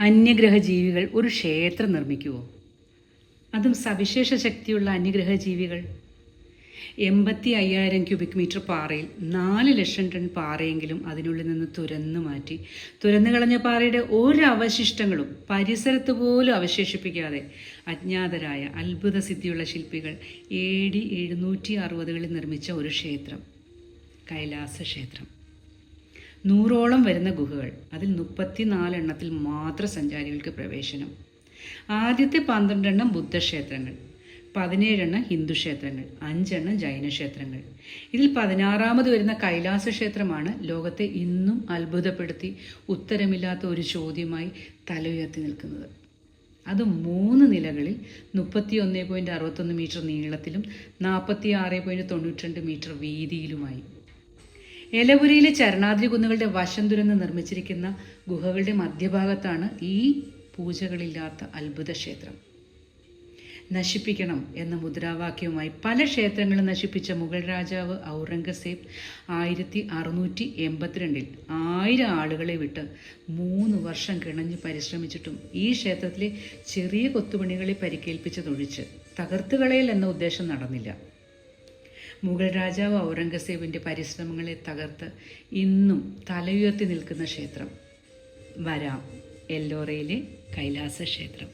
അന്യഗ്രഹ ജീവികൾ ഒരു ക്ഷേത്രം നിർമ്മിക്കുമോ അതും സവിശേഷ ശക്തിയുള്ള അന്യഗ്രഹ ജീവികൾ എൺപത്തി അയ്യായിരം ക്യൂബിക് മീറ്റർ പാറയിൽ നാല് ലക്ഷം ടൺ പാറയെങ്കിലും അതിനുള്ളിൽ നിന്ന് തുരന്നു മാറ്റി. തുരന്നു കളഞ്ഞ പാറയുടെ ഒരു അവശിഷ്ടങ്ങളും പരിസരത്ത് പോലും അവശേഷിപ്പിക്കാതെ അജ്ഞാതരായ അത്ഭുത സിദ്ധിയുള്ള ശില്പികൾ എ ഡി എഴുന്നൂറ്റി അറുപതുകളിൽ നിർമ്മിച്ച ഒരു ക്ഷേത്രം. കൈലാസ ക്ഷേത്രം നൂറോളം വരുന്ന ഗുഹകൾ അതിൽ മുപ്പത്തിനാലെണ്ണത്തിൽ മാത്രം സഞ്ചാരികൾക്ക് പ്രവേശനം. ആദ്യത്തെ പന്ത്രണ്ടെണ്ണം ബുദ്ധക്ഷേത്രങ്ങൾ പതിനേഴെണ്ണം ഹിന്ദു ക്ഷേത്രങ്ങൾ അഞ്ചെണ്ണം ജൈന ക്ഷേത്രങ്ങൾ ഇതിൽ പതിനാറാമത് വരുന്ന കൈലാസ ക്ഷേത്രമാണ് ലോകത്തെ ഇന്നും അത്ഭുതപ്പെടുത്തി ഉത്തരമില്ലാത്ത ഒരു ചോദ്യമായി തലയുയർത്തി നിൽക്കുന്നത്. അത് മൂന്ന് നിലകളിൽ മുപ്പത്തി ഒന്ന് പോയിന്റ് അറുപത്തൊന്ന് മീറ്റർ നീളത്തിലും നാൽപ്പത്തി ആറ് പോയിന്റ് തൊണ്ണൂറ്റി രണ്ട് മീറ്റർ വീതിയിലുമായി. എലപുരയിലെ ചരണാദ്രി കുന്നുകളുടെ വശം തുരന്ന് നിർമ്മിച്ചിരിക്കുന്ന ഗുഹകളുടെ മധ്യഭാഗത്താണ് ഈ പൂജകളില്ലാത്ത അത്ഭുത ക്ഷേത്രം. നശിപ്പിക്കണം എന്ന മുദ്രാവാക്യവുമായി പല ക്ഷേത്രങ്ങളും നശിപ്പിച്ച മുഗൾ രാജാവ് ഔറംഗസേബ് ആയിരത്തി അറുന്നൂറ്റി എൺപത്തിരണ്ടിൽ ആയിരം ആളുകളെ വിട്ട് മൂന്ന് വർഷം കിണഞ്ഞ് പരിശ്രമിച്ചിട്ടും ഈ ക്ഷേത്രത്തിലെ ചെറിയ കൊത്തുപണികളെ പരിക്കേൽപ്പിച്ചതൊഴിച്ച് തകർത്തുകളയൽ എന്ന ഉദ്ദേശം നടന്നില്ല. മുഗൾ രാജാവ് ഔറംഗസേബിന്റെ പരിശ്രമങ്ങളെ തകർത്ത് ഇന്നും തലയുയർത്തി നിൽക്കുന്ന ക്ഷേത്രം വരാം എല്ലോറയിലെ കൈലാസ ക്ഷേത്രം